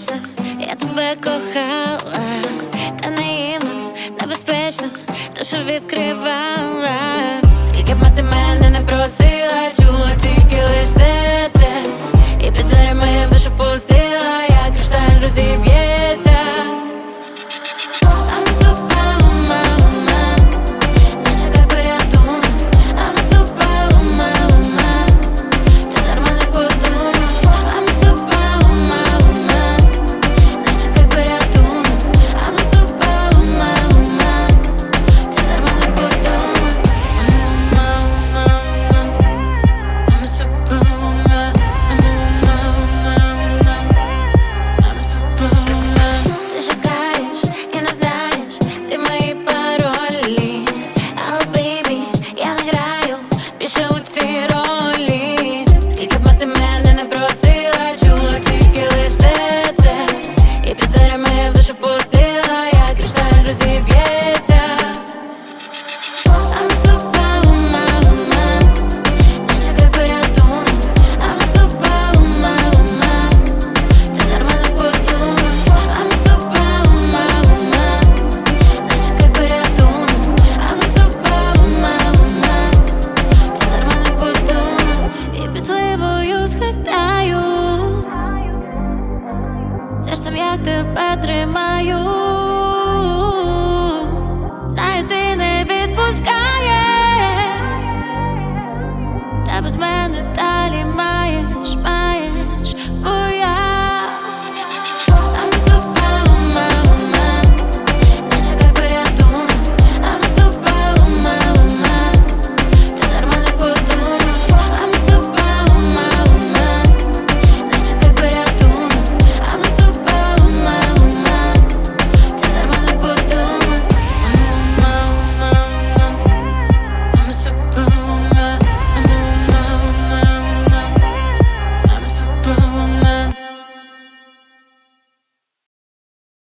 вічно, я тебе кохала, та наївно, небезпечно, то що відкривала, скільки б мати мене не просила, чула тільки лиш серце, і під зарями душу пустила, як кришталь розіб'є. серцем як тебе тримаю.